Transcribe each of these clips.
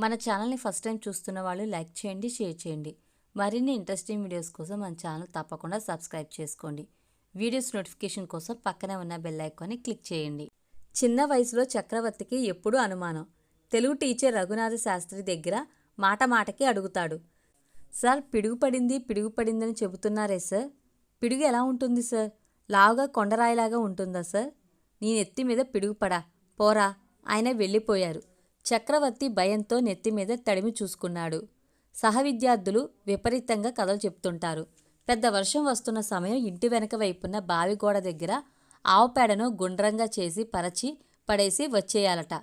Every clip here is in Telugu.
మన ఛానల్ని ఫస్ట్ టైం చూస్తున్న వాళ్ళు లైక్ చేయండి షేర్ చేయండి. మరిన్ని ఇంట్రెస్టింగ్ వీడియోస్ కోసం మన ఛానల్ తప్పకుండా సబ్స్క్రైబ్ చేసుకోండి. వీడియోస్ నోటిఫికేషన్ కోసం పక్కనే ఉన్న బెల్ ఐకాన్ని క్లిక్ చేయండి. చిన్న వయసులో చక్రవర్తికి ఎప్పుడూ అనుమానం. తెలుగు టీచర్ రఘునాథ శాస్త్రి దగ్గర మాట మాటకి అడుగుతాడు. సార్ పిడుగుపడింది పిడుగుపడిందని చెబుతున్నారే సార్. పిడుగు ఎలా ఉంటుంది సార్? లావుగా కొండరాయిలాగా ఉంటుందా సార్? నేను ఎత్తి మీద పిడుగుపడా. పోరా. ఆయన వెళ్ళిపోయారు. చక్రవర్తి భయంతో నెత్తిమీద తడిమి చూసుకున్నాడు. సహవిద్యార్థులు విపరీతంగా కథలు చెప్తుంటారు. పెద్ద వర్షం వస్తున్న సమయం ఇంటి వెనక వైపున్న బావిగోడ దగ్గర ఆవు పేడను గుండ్రంగా చేసి పరచి పడేసి వచ్చేయాలట.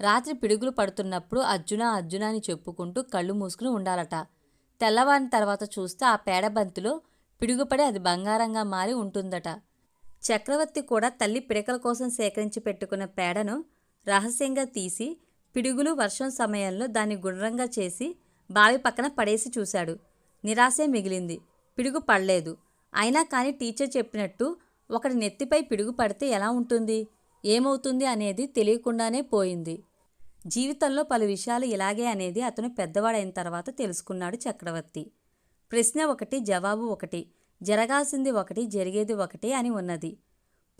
రాత్రి పిడుగులు పడుతున్నప్పుడు అర్జున అర్జున అని చెప్పుకుంటూ కళ్ళు మూసుకుని ఉండాలట. తెల్లవారిన తర్వాత చూస్తే ఆ పేడ బంతిలో పిడుగుపడి అది బంగారంగా మారి ఉంటుందట. చక్రవర్తి కూడా తల్లి పిడకల కోసం సేకరించి పెట్టుకున్న పేడను రహస్యంగా తీసి పిడుగులు వర్షం సమయంలో దాన్ని గుండ్రంగా చేసి బావి పక్కన పడేసి చూశాడు. నిరాశే మిగిలింది. పిడుగు పడలేదు. అయినా కానీ టీచర్ చెప్పినట్టు ఒకటి నెత్తిపై పిడుగు పడితే ఎలా ఉంటుంది? ఏమవుతుంది అనేది తెలియకుండానే పోయింది. జీవితంలో పలు విషయాలు ఇలాగే అనేది అతను పెద్దవాడైన తర్వాత తెలుసుకున్నాడు చక్రవర్తి. ప్రశ్న ఒకటి జవాబు ఒకటి జరగాల్సింది ఒకటి జరిగేది ఒకటి అని ఉన్నది.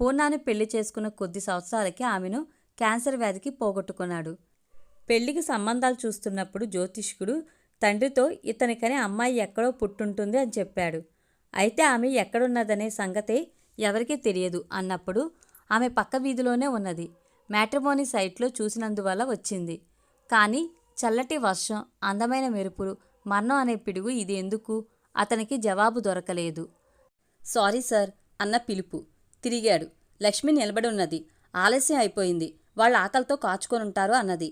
పూర్ణాను పెళ్ళి చేసుకున్న కొద్ది సంవత్సరాలకి ఆమెను క్యాన్సర్ వ్యాధికి పోగొట్టుకున్నాడు. పెళ్ళికి సంబంధాలు చూస్తున్నప్పుడు జ్యోతిష్కుడు తండ్రితో ఇతనికని అమ్మాయి ఎక్కడో పుట్టుంటుంది అని చెప్పాడు. అయితే ఆమె ఎక్కడున్నదనే సంగతే ఎవరికీ తెలియదు అన్నప్పుడు ఆమె పక్క వీధిలోనే ఉన్నది. మ్యాట్రిమోనీ సైట్లో చూసినందువల్ల వచ్చింది. కానీ చల్లటి వర్షం అందమైన మెరుపులు మరణం అనే పిడుగు ఇది ఎందుకు? అతనికి జవాబు దొరకలేదు. సారీ సార్ అన్న పిలుపు. తిరిగాడు. లక్ష్మి నిలబడి ఉన్నది. ఆలస్యం అయిపోయింది. వాళ్ళ ఆకలితో కాచుకొనుంటారు అన్నది.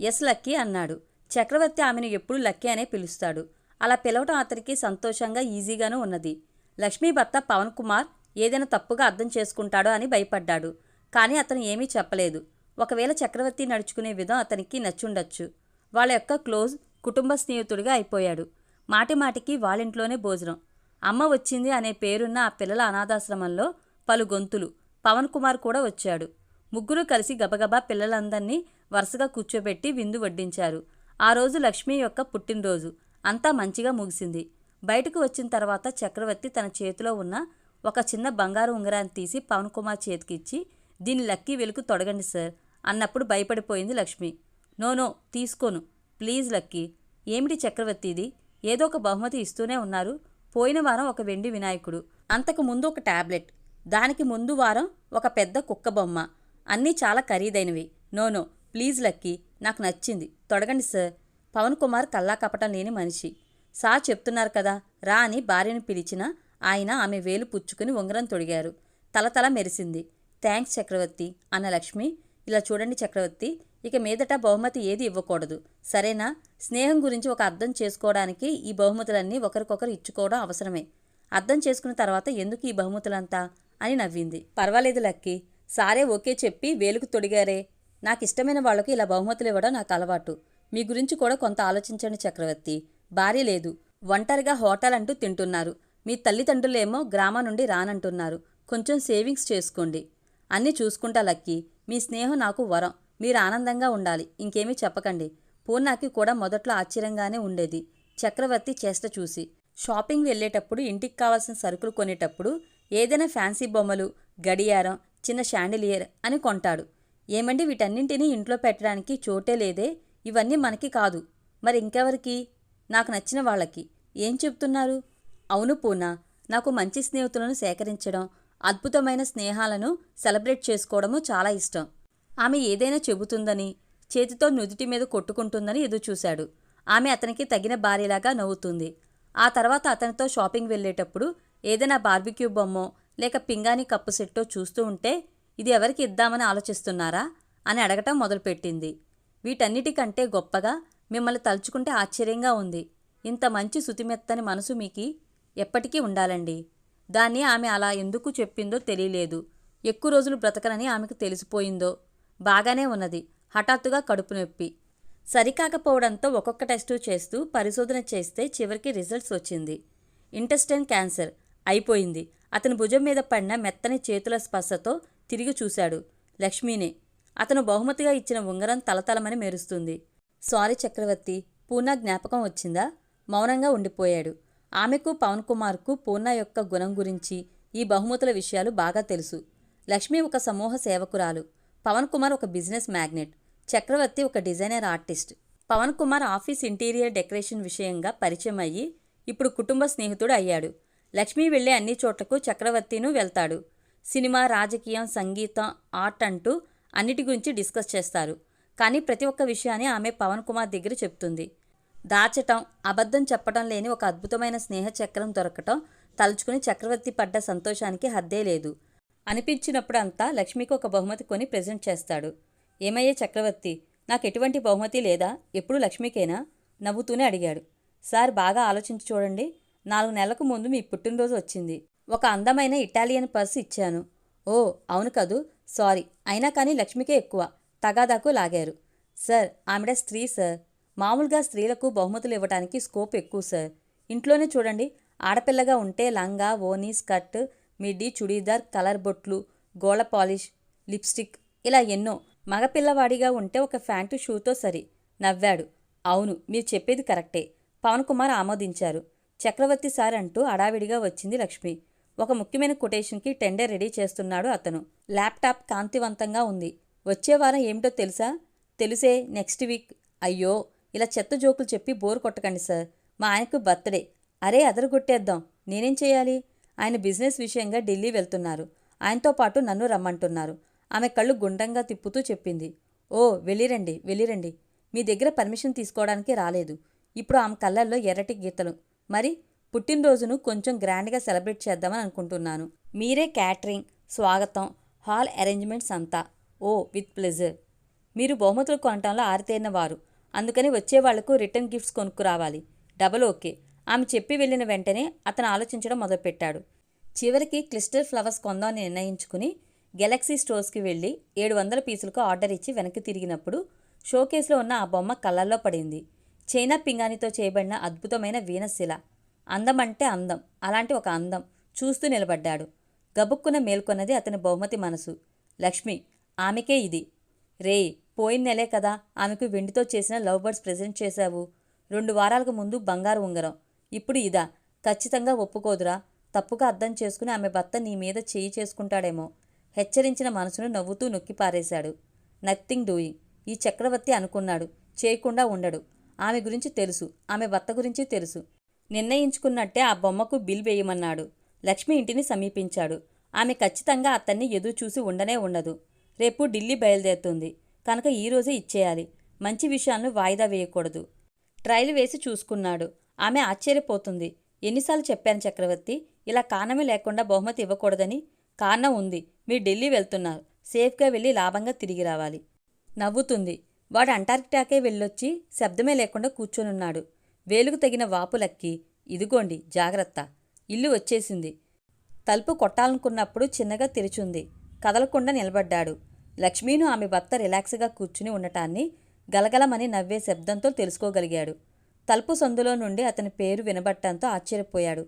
ఎస్ లక్కీ అన్నాడు. చక్రవర్తి ఆమెను ఎప్పుడు లక్కీ అనే పిలుస్తాడు. అలా పిలవటం అతనికి సంతోషంగా ఈజీగానూ ఉన్నది. లక్ష్మీ భర్త పవన్ కుమార్ ఏదైనా తప్పుగా అర్థం చేసుకుంటాడో అని భయపడ్డాడు. కానీ అతను ఏమీ చెప్పలేదు. ఒకవేళ చక్రవర్తి నడుచుకునే విధం అతనికి నచ్చుండొచ్చు. వాళ్ళ యొక్క క్లోజ్ కుటుంబ స్నేహితుడిగా అయిపోయాడు. మాటి మాటికి వాళ్ళింట్లోనే భోజనం. అమ్మ వచ్చింది అనే పేరున్న ఆ పిల్లల అనాథాశ్రమంలో పలు గొంతులు. పవన్ కుమార్ కూడా వచ్చాడు. ముగ్గురు కలిసి గబగబా పిల్లలందరినీ వరుసగా కూర్చోబెట్టి విందు వడ్డించారు. ఆ రోజు లక్ష్మి యొక్క పుట్టినరోజు. అంతా మంచిగా ముగిసింది. బయటకు వచ్చిన తర్వాత చక్రవర్తి తన చేతిలో ఉన్న ఒక చిన్న బంగారు ఉంగరాన్ని తీసి పవన్ కుమార్ చేతికిచ్చి దీన్ని లక్కీ వెలుగు తొడగండి సార్ అన్నప్పుడు భయపడిపోయింది లక్ష్మి. నో నో తీసుకోను. Please Lucky. ఏమిటి చక్రవర్తి ఇది? ఏదో ఒక బహుమతి ఇస్తూనే ఉన్నారు. పోయిన వారం ఒక వెండి వినాయకుడు. అంతకు ముందు ఒక టాబ్లెట్. దానికి ముందు వారం ఒక పెద్ద కుక్క బొమ్మ. అన్నీ చాలా ఖరీదైనవి. నో నో ప్లీజ్ లక్కీ నాకు నచ్చింది. తొడగండి సార్. పవన్ కుమార్ కల్లా కపటం లేని మనిషి. సార్ చెప్తున్నారు కదా రా అని భార్యను పిలిచిన ఆయన ఆమె వేలు పుచ్చుకుని ఉంగరం తొడిగారు. తలతల మెరిసింది. థ్యాంక్స్ చక్రవర్తి అన్న లక్ష్మి. ఇలా చూడండి చక్రవర్తి ఇక మీదట బహుమతి ఏది ఇవ్వకూడదు. సరేనా? స్నేహం గురించి ఒక అర్థం చేసుకోవడానికి ఈ బహుమతులన్నీ ఒకరికొకరు ఇచ్చుకోవడం అవసరమే. అర్థం చేసుకున్న తర్వాత ఎందుకు ఈ బహుమతులంతా? అని నవ్వింది. పర్వాలేదు లక్కి. సారే ఓకే చెప్పి వేలుకు తొడిగారే. నాకు ఇష్టమైన వాళ్ళకు ఇలా బహుమతులు ఇవ్వడం నాకు అలవాటు. మీ గురించి కూడా కొంత ఆలోచించండి చక్రవర్తి. భార్య లేదు. ఒంటరిగా హోటల్ అంటూ తింటున్నారు. మీ తల్లిదండ్రులేమో గ్రామం నుండి రానంటున్నారు. కొంచెం సేవింగ్స్ చేసుకోండి. అన్నీ చూసుకుంటా లక్కీ. మీ స్నేహం నాకు వరం. మీరు ఆనందంగా ఉండాలి. ఇంకేమీ చెప్పకండి. పూర్ణాకి కూడా మొదట్లో ఆశ్చర్యంగానే ఉండేది. చక్రవర్తి చేష్ట చూసి. షాపింగ్ వెళ్ళేటప్పుడు ఇంటికి కావాల్సిన సరుకులు కొనేటప్పుడు ఏదైనా ఫ్యాన్సీ బొమ్మలు గడియారం చిన్న షాండిలియర్ అని కొంటాడు. ఏమండి వీటన్నింటినీ ఇంట్లో పెట్టడానికి చోటే లేదే? ఇవన్నీ మనకి కాదు. మరి ఇంకెవరికి? నాకు నచ్చిన వాళ్ళకి. ఏం చెప్తున్నారు? అవును పూనా నాకు మంచి స్నేహితులను సేకరించడం అద్భుతమైన స్నేహాలను సెలబ్రేట్ చేసుకోవడము చాలా ఇష్టం. ఆమె ఏదైనా చెబుతుందని చేతితో నుదుటి మీద కొట్టుకుంటుందని ఎదురుచూశాడు. ఆమె అతనికి తగిన భార్యలాగా నవ్వుతుంది. ఆ తర్వాత అతనితో షాపింగ్ వెళ్ళేటప్పుడు ఏదైనా బార్బిక్యూ బొమ్మో లేక పింగాణి కప్పు సెట్టో చూస్తూ ఉంటే ఇది ఎవరికి ఇద్దామని ఆలోచిస్తున్నారా? అని అడగటం మొదలుపెట్టింది. వీటన్నిటికంటే గొప్పగా మిమ్మల్ని తలుచుకుంటే ఆశ్చర్యంగా ఉంది. ఇంత మంచి శుతిమెత్తని మనసు మీకి ఎప్పటికీ ఉండాలండి. దాన్ని ఆమె అలా ఎందుకు చెప్పిందో తెలియలేదు. ఎక్కువ రోజులు బ్రతకనని ఆమెకు తెలిసిపోయిందో. బాగానే ఉన్నది. హఠాత్తుగా కడుపు నొప్పి. సరికాకపోవడంతో ఒక్కొక్క టెస్టు చేస్తూ పరిశోధన చేస్తే చివరికి రిజల్ట్స్ వచ్చింది. ఇంటెస్టైన్ క్యాన్సర్ అయిపోయింది. అతని భుజం మీద పడిన మెత్తని చేతుల స్పర్శతో తిరిగి చూశాడు. లక్ష్మీనే అతను బహుమతిగా ఇచ్చిన ఉంగరం తలతలమని మెరుస్తుంది. సారీ చక్రవర్తి పూర్ణ జ్ఞాపకం వచ్చిందా? మౌనంగా ఉండిపోయాడు. ఆమెకు పవన్ కుమార్కు పూర్ణ యొక్క గుణం గురించి ఈ బహుమతుల విషయాలు బాగా తెలుసు. లక్ష్మి ఒక సమూహ సేవకురాలు. పవన్ కుమార్ ఒక బిజినెస్ మ్యాగ్నెట్. చక్రవర్తి ఒక designer artist. Pavan Kumar office interior decoration విషయంగా పరిచయం అయ్యి ఇప్పుడు కుటుంబ స్నేహితుడు అయ్యాడు. లక్ష్మి వెళ్ళే అన్ని చోట్లకు చక్రవర్తిను వెళ్తాడు. సినిమా రాజకీయం సంగీతం ఆర్ట్ అంటూ అన్నిటి గురించి డిస్కస్ చేస్తారు. కానీ ప్రతి ఒక్క విషయాన్ని ఆమె పవన్ కుమార్ దగ్గర చెప్తుంది. దాచటం అబద్ధం చెప్పడం లేని ఒక అద్భుతమైన స్నేహ చక్రం దొరకటం తలుచుకుని చక్రవర్తి పడ్డ సంతోషానికి హద్దే లేదు. అనిపించినప్పుడు అంతా లక్ష్మికి ఒక బహుమతి కొని ప్రజెంట్ చేస్తాడు. ఏమయ్యే చక్రవర్తి నాకు ఎటువంటి బహుమతి లేదా? ఎప్పుడు లక్ష్మికేనా? నవ్వుతూనే అడిగాడు. సార్ బాగా ఆలోచించి చూడండి. నాలుగు నెలలకు ముందు మీ పుట్టినరోజు వచ్చింది. ఒక అందమైన ఇటాలియన్ పర్స్ ఇచ్చాను. ఓ అవును కదూ? సారీ. అయినా కానీ లక్ష్మికే ఎక్కువ. తగాదాకు లాగారు. సార్ ఆమెడ స్త్రీ సార్. మామూలుగా స్త్రీలకు బహుమతులు ఇవ్వడానికి స్కోప్ ఎక్కువ సార్. ఇంట్లోనే చూడండి. ఆడపిల్లగా ఉంటే లంగా ఓనీ స్కర్ట్ మిడ్డీ చుడీదార్ కలర్ బొట్లు గోళ పాలిష్ లిప్స్టిక్ ఇలా ఎన్నో. మగపిల్లవాడిగా ఉంటే ఒక ఫ్యాంటు షూతో సరి. నవ్వాడు. అవును మీరు చెప్పేది కరెక్టే. పవన్ కుమార్ ఆమోదించారు. చక్రవర్తి సార్ అంటూ అడావిడిగా వచ్చింది లక్ష్మి. ఒక ముఖ్యమైన కొటేషన్కి టెండర్ రెడీ చేస్తున్నాడు అతను. ల్యాప్టాప్ కాంతివంతంగా ఉంది. వచ్చే వారం ఏమిటో తెలుసా? తెలుసే నెక్స్ట్ వీక్. అయ్యో ఇలా చెత్త జోకులు చెప్పి బోర్ కొట్టకండి సార్. మా ఆయనకు బర్త్డే. అరే అదరగొట్టేద్దాం. నేనేం చేయాలి? ఆయన బిజినెస్ విషయంగా ఢిల్లీ వెళ్తున్నారు. ఆయనతో పాటు నన్ను రమ్మంటున్నారు. ఆమె కళ్ళు గుండంగా తిప్పుతూ చెప్పింది. ఓ వెళ్ళిరండి వెళ్ళిరండి. మీ దగ్గర పర్మిషన్ తీసుకోవడానికి రాలేదు. ఇప్పుడు ఆమె కళ్ళల్లో ఎర్రటి గీతలు. మరి పుట్టినరోజును కొంచెం గ్రాండ్గా సెలబ్రేట్ చేద్దామని అనుకుంటున్నాను. మీరే క్యాటరింగ్ స్వాగతం హాల్ అరేంజ్మెంట్స్ అంతా. Oh with pleasure. మీరు బహుమతులు కొనటంలో ఆరితేరిన వారు. అందుకని వచ్చే వాళ్ళకు రిటర్న్ గిఫ్ట్స్ కొనుక్కురావాలి. Double okay. ఆమె చెప్పి వెళ్ళిన వెంటనే అతను ఆలోచించడం మొదలుపెట్టాడు. చివరికి క్లిస్టర్ ఫ్లవర్స్ కొందామని నిర్ణయించుకుని గెలాక్సీ స్టోర్స్కి వెళ్ళి ఏడు వందల పీసులకు ఆర్డర్ ఇచ్చి వెనక్కి తిరిగినప్పుడు షోకేస్లో ఉన్న ఆ బొమ్మ కళ్ళల్లో పడింది. చైనా పింగాణితో చేయబడిన అద్భుతమైన వీనశిల. అందం అంటే అందం. అలాంటి ఒక అందం చూస్తూ నిలబడ్డాడు. గబుక్కున మేల్కొన్నది అతని బహుమతి మనసు. లక్ష్మి ఆమెకే ఇది. రేయ్ పోయిన నెలే కదా ఆమెకు వెండితో చేసిన లవ్ బర్డ్స్ ప్రజెంట్ చేశావు. రెండు వారాలకు ముందు బంగారు ఉంగరం. ఇప్పుడు ఇదా. ఖచ్చితంగా ఒప్పుకోదురా. తప్పుగా అర్థం చేసుకుని ఆమె భర్త నీ మీద చేయి చేసుకుంటాడేమో. హెచ్చరించిన మనసును నవ్వుతూ నొక్కి పారేశాడు నథింగ్ డూయింగ్. ఈ చక్రవర్తి అనుకున్నాడు. చేయకుండా ఉండడు. ఆమె గురించి తెలుసు. ఆమె భర్త గురించి తెలుసు. నిర్ణయించుకున్నట్టే ఆ బొమ్మకు బిల్ వేయమన్నాడు. లక్ష్మి ఇంటిని సమీపించాడు. ఆమె ఖచ్చితంగా అతన్ని ఎదురు చూసి ఉండనే ఉండదు. రేపు ఢిల్లీ బయలుదేరుతుంది. కనుక ఈరోజే ఇచ్చేయాలి. మంచి విషయాలను వాయిదా వేయకూడదు. ట్రైల్ వేసి చూసుకున్నాడు. ఆమె ఆశ్చర్యపోతుంది. ఎన్నిసార్లు చెప్పాను చక్రవర్తి ఇలా కారణమే లేకుండా బహుమతి ఇవ్వకూడదని కారణం ఉంది. మీరు ఢిల్లీ వెళ్తున్నారు. సేఫ్గా వెళ్ళి లాభంగా తిరిగి రావాలి. నవ్వుతుంది. వాడు అంటార్కిటాకే వెళ్ళొచ్చి శబ్దమే లేకుండా కూర్చొనున్నాడు. వేలుకు తగిన వాపులక్కి ఇదిగోండి జాగ్రత్త. ఇల్లు వచ్చేసింది. తలుపు కొట్టాలనుకున్నప్పుడు చిన్నగా తెరిచుంది. కదలకుండా నిలబడ్డాడు. లక్ష్మీను ఆమె భర్త రిలాక్స్గా కూర్చుని ఉండటాన్ని గలగలమని నవ్వే శబ్దంతో తెలుసుకోగలిగాడు. తలుపు సందులో నుండి అతని పేరు వినబట్టంతో ఆశ్చర్యపోయాడు.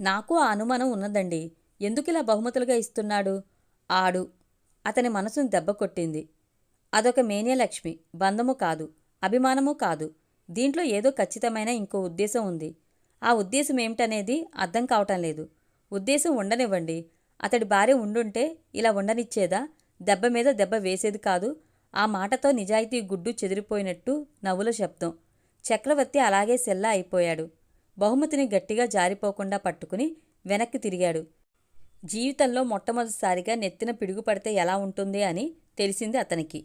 నాకు ఆ అనుమానం ఉన్నదండి. ఎందుకిలా బహుమతులుగా ఇస్తున్నాడు? ఆడు. అతని మనసును దెబ్బ కొట్టింది. అదొక మేనియలక్ష్మి బంధము కాదు అభిమానము కాదు. దీంట్లో ఏదో ఖచ్చితమైన ఇంకో ఉద్దేశం ఉంది. ఆ ఉద్దేశం ఏమిటనేది అర్థం కావటం లేదు. ఉద్దేశం ఉండనివ్వండి. అతడి భార్య ఉండుంటే ఇలా ఉండనిచ్చేదా? దెబ్బ మీద దెబ్బ వేసేది కాదు. ఆ మాటతో నిజాయితీ గుడ్డు చెదిరిపోయినట్టు నవ్వుల శబ్దం. చక్రవర్తి అలాగే సెల్లా అయిపోయాడు. బహుమతిని గట్టిగా జారిపోకుండా పట్టుకుని వెనక్కి తిరిగాడు. జీవితంలో మొట్టమొదటిసారిగా నెత్తిన పిడుగుపడితే ఎలా ఉంటుంది అని తెలిసింది అతనికి.